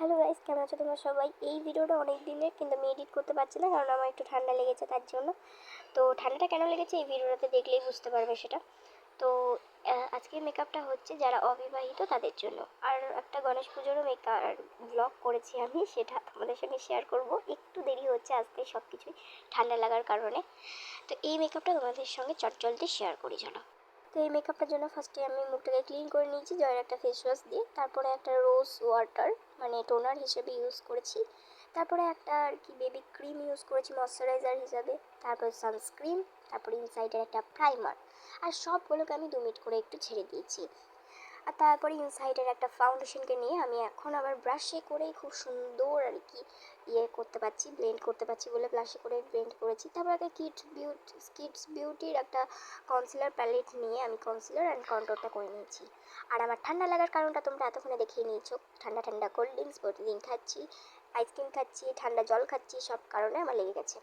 Hello guys, কেমন আছো তোমরা সবাই? এই ভিডিওটা অনেক দিনের, কিন্তু আমি এডিট করতে পারছি না, কারণ আমার একটু ঠান্ডা লেগেছে তার জন্য। তো ঠান্ডাটা কেন লেগেছে এই ভিডিওটাতে দেখলেই বুঝতে পারবে সেটা। তো আজকে মেকআপটা হচ্ছে যারা অবিবাহিত তাদের জন্য। আর একটা গণেশ পুজোরও মেকআপ ব্লগ করেছি আমি, সেটা তোমাদের সঙ্গে শেয়ার করব। একটু দেরি হচ্ছে আসতে সব কিছুই ঠান্ডা লাগার কারণে। তো এই মেকআপটা তোমাদের সঙ্গে চটচলতে শেয়ার করি, চলো। তো এই মেকআপটার জন্য ফার্স্টে আমি মুখটাকে ক্লিন করে নিয়েছি জয়ের একটা ফেস ওয়াশ দিয়ে, তারপরে একটা রোজ ওয়াটার মানে টোনার হিসেবে ইউজ করেছি, তারপরে একটা আর কি বেবি ক্রিম ইউজ করেছি ময়শ্চারাইজার হিসাবে, তারপর সানস্ক্রিন তারপরে ইনসাইডের একটা প্রাইমার আর সবগুলোকে আমি দু মিনিট করে একটু ছেড়ে দিয়েছি। আর তারপরে ইনসাইডের একটা ফাউন্ডেশনকে নিয়ে আমি এখন আবার ব্রাশে করেই খুব সুন্দর আর কি ইয়ে করতে পারছি ব্লেন্ড করতে পারছি বলে ব্রাশে করে ব্লেন্ড করেছি। তারপর একটা কিডস বিউটি কিডস বিউটির একটা কনসিলার প্যালেট নিয়ে আমি কনসিলার অ্যান্ড কন্ট্রোলটা করে নিয়েছি। আর আমার ঠান্ডা লাগার কারণটা তোমরা এতক্ষণে দেখিয়ে নিয়েছো। ঠান্ডা ঠান্ডা কোল্ড ড্রিঙ্কস প্রতিদিন খাচ্ছি আইসক্রিম খাচ্ছি, ঠান্ডা জল খাচ্ছি, সব কারণে আমার লেগে গেছে।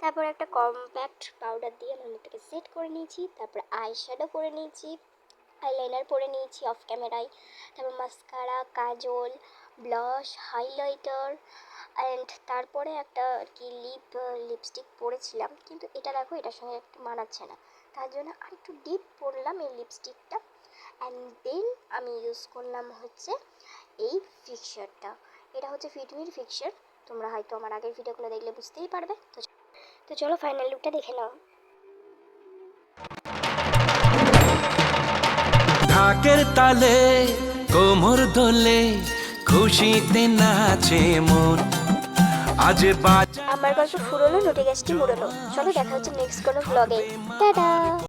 তারপর একটা কম্প্যাক্ট পাউডার দিয়ে আমার মুখটাকে সেট করে নিয়েছি, তারপর আই শ্যাডো করে নিয়েছি। আইলাইনার পরে নিয়েছি অফ ক্যামেরায় তারপর mascara kajal blush highlighter and তারপরে একটা আর কি লিপ লিপস্টিক পরেছিলাম। কিন্তু এটা দেখো, এটার সঙ্গে একটু মানাচ্ছে না। তার জন্য আর একটু ডিপ পরলাম এই লিপস্টিকটা অ্যান্ড দেন আমি ইউজ করলাম হচ্ছে এই ফিক্সারটা এটা হচ্ছে ফিটমির ফিক্সার তোমরা হয়তো আমার আগের ভিডিওগুলো দেখলে বুঝতেই পারবে। তো তো চলো ফাইনাল লুকটা দেখে নাও। ঢাকের তালে, কোমর দোলে খুশিতে নাচে মন। আজ বাজা আমার গল্প ফুরলো নোটে গাছটি মুড়লো চলো দেখা হচ্ছে নেক্সট কোনো ব্লগে টাটা!